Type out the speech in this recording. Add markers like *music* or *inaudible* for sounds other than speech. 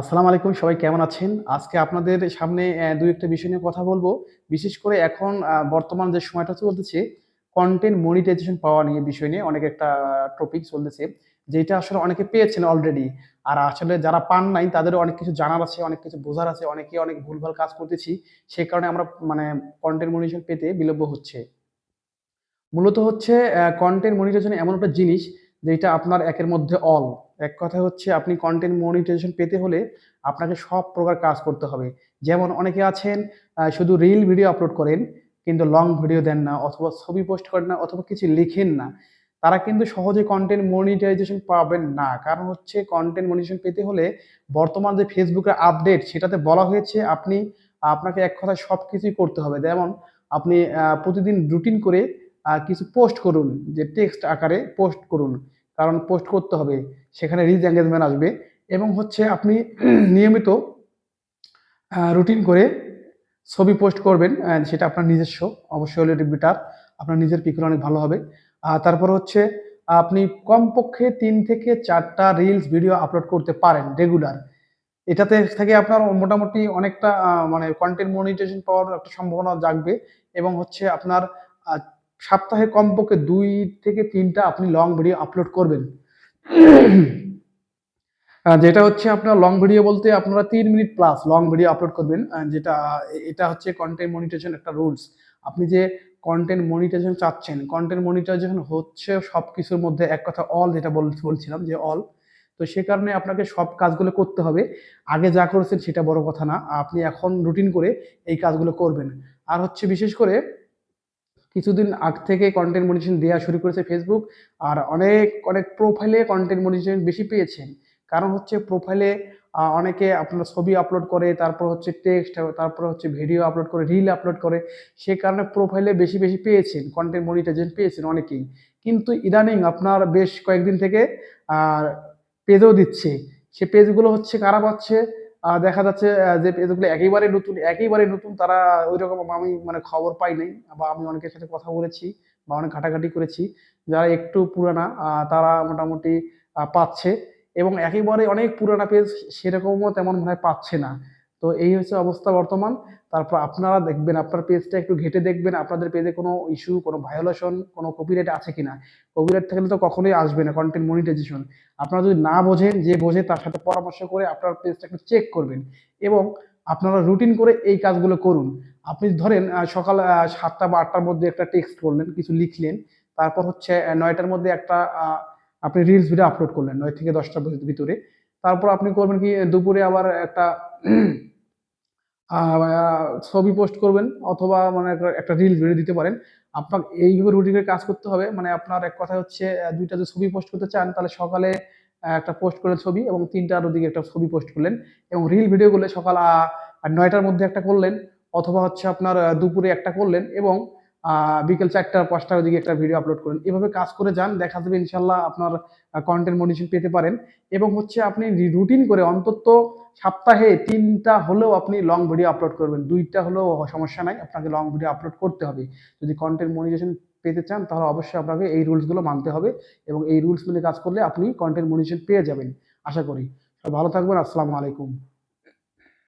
আসসালামু আলাইকুম সবাই কেমন আছেন? আজকে আপনাদের সামনে ২ একটা বিষয় নিয়ে কথা বলব। বিশেষ করে এখন বর্তমান যে সময়টা চলতেছে, কনটেন্ট মনিটাইজেশন পাওয়া নিয়ে বিষয় নিয়ে অনেক একটা টপিক চলতেছে। যেটা আসলে অনেকে পেয়েছেন অলরেডি। আর আসলে যারা পান নাই তাদেরও অনেক কিছু জানার আছে, অনেক কিছু বোঝার আছে, অনেকে অনেক ভুলভাল কাজ করতেছি। সে কারণে আমরা মানে কনটেন্ট মনিটাইজেশন পেতে বিলম্ব হচ্ছে। মূলত হচ্ছে কনটেন্ট মনিটাইজেশন এমন একটা জিনিস যেটা আপনার একের মধ্যে অল। এক কথায় হচ্ছে আপনি কনটেন্ট মনিটাইজেশন পেতে হলে আপনাকে সব প্রকার কাজ করতে হবে। যেমন অনেকে আছেন শুধু রিল ভিডিও আপলোড করেন, কিন্তু লং ভিডিও দেন না অথবা ছবি পোস্ট করেন না অথবা কিছু লিখেন না। তারা কিন্তু সহজে কনটেন্ট মনিটাইজেশন পাবেন না। কারণ হচ্ছে কন্টেন্ট মনিটাইজেশন পেতে হলে বর্তমান যে ফেসবুকের আপডেট সেটাতে বলা হয়েছে আপনি আপনাকে এক কথায় সব কিছুই করতে হবে। যেমন আপনি প্রতিদিন রুটিন করে কিছু পোস্ট করুন যে টেক্সট আকারে পোস্ট করুন। কারণ পোস্ট করতে হবে। সেখানে রিচ এনগেজমেন্ট আসবে এবং হচ্ছে আপনি *clears throat* নিয়মিত রুটিন করে ছবি পোস্ট করবেন। সেটা আপনার নিজস্ব। অবশ্যই হলে বেটার। আপনার নিজের পিক হলে অনেক ভালো হবে। আর তারপর হচ্ছে, আপনি কমপক্ষে তিন থেকে চারটা রিলস ভিডিও আপলোড করতে পারেন রেগুলার। এটাতে থেকে আপনার মোটামুটি অনেকটা মানে কন্টেন্ট মনিটাইজেশন পাওয়ার একটা সম্ভাবনা জাগবে এবং হচ্ছে আপনার সপ্তাহে কমপক্ষে দুই থেকে তিনটা আপনি লং ভিডিও আপলোড করবেন। যেটা হচ্ছে আপনার লং ভিডিও বলতে আপনারা তিন minute plus long video upload করবেন। যেটা এটা হচ্ছে কন্টেন্ট মনিটাইজেশন একটা রুলস। আপনি যে কন্টেন্ট মনিটাইজেশন চাচ্ছেন, কন্টেন্ট মনিটাইজেশন হচ্ছে সব কিছুর মধ্যে এক কথা অল যেটা বল বলছিলাম যে অল। তো সে কারণে আপনাকে সব কাজগুলো করতে হবে। আগে যা করেছেন সেটা বড় কথা না। আপনি এখন রুটিন করে এই কাজগুলো করবেন। আর হচ্ছে বিশেষ করে কিছুদিন আগ থেকে কন্টেন্ট মনিটাইজেশন দেওয়া শুরু করেছে ফেসবুক আর অনেক, অনেক প্রোফাইলে কন্টেন্ট মনিটাইজেশন বেশি পেয়েছেন। কারণ হচ্ছে প্রোফাইলে অনেকে আপনার ছবি আপলোড করে, তারপর হচ্ছে টেক্সট, তারপর হচ্ছে ভিডিও আপলোড করে, রিল আপলোড করে। সে কারণে প্রোফাইলে বেশি, বেশি পেয়েছেন। কনটেন্ট মনিটাইজেশন পেয়েছেন অনেকেই। কিন্তু ইদানিং আপনার বেশ কয়েকদিন থেকে আর পেজও দিচ্ছে। সে পেজগুলো হচ্ছে কারা পাচ্ছে? দেখা যাচ্ছে যে পেজগুলো একেবারে নতুন, একেবারে নতুন তারা ওই রকম আমি মানে খবর পাই নাই বা আমি অনেকের সাথে কথা বলেছি বা অনেক ঘাটাঘাটি করেছি। যারা একটু পুরানা তারা মোটামুটি পাচ্ছে এবং একেবারে অনেক পুরানা পেজ সেরকমও তেমন মনে হয় পাচ্ছে না। তো এই হচ্ছে অবস্থা বর্তমান। তারপর আপনারা দেখবেন আপনার পেজটা একটু ঘেঁটে দেখবেন আপনাদের পেজে কোনো ইস্যু, কোনো ভায়োলেশন, কোনো কপিরাইট আছে কি না কপিরাইট থাকলে তো কখনোই আসবে না কন্টেন্ট মনিটাইজেশন। আপনারা যদি না বোঝেন, যে বোঝে তার সাথে পরামর্শ করে আপনার পেজটা একটু চেক করবেন এবং আপনারা রুটিন করে এই কাজগুলো করুন। আপনি ধরেন সকাল সাতটা বা আটটার মধ্যে একটা টেক্সট করলেন, কিছু লিখলেন। তারপর হচ্ছে নয়টার মধ্যে একটা আপনি রিলস ভিডিও আপলোড করলেন নয় থেকে ১০ টার ভিতরে। তারপর আপনি করবেন কি দুপুরে আবার একটা ছবি পোস্ট করবেন অথবা মানে একটা রিল ভিডিও দিতে পারেন। আপনার এইভাবে রুটিনের কাজ করতে হবে। মানে আপনার এক কথা হচ্ছে দুইটা ২ যদি ছবি পোস্ট করতে চান, তাহলে সকালে একটা পোস্ট করলেন ছবি এবং ৩ টার ওদিকে একটা ছবি পোস্ট করলেন এবং রিল ভিডিও করলে সকাল নয়টার মধ্যে একটা করলেন অথবা হচ্ছে আপনার দুপুরে একটা করলেন এবং বিকেল ৪ টা ৫ টার ওদিকে একটা ভিডিও আপলোড করলেন। এভাবে কাজ করে যান। দেখা যাবে ইনশাল্লাহ আপনার কন্টেন্ট মনিটাইজেশন পেতে পারেন এবং হচ্ছে আপনি রুটিন করে অন্তত সপ্তাহে তিনটা হলেও আপনি লং ভিডিও আপলোড করবেন। দুইটা হলেও সমস্যা নাই। আপনাকে লং ভিডিও আপলোড করতে হবে। যদি কন্টেন্ট মনিটাইজেশন পেতে চান, তাহলে অবশ্যই আপনাকে এই রুলসগুলো মানতে হবে এবং এই রুলস মেনে কাজ করলে আপনি কনটেন্ট মনিটাইজেশন পেয়ে যাবেন। আশা করি। ভালো থাকবেন। আসসালামু আলাইকুম।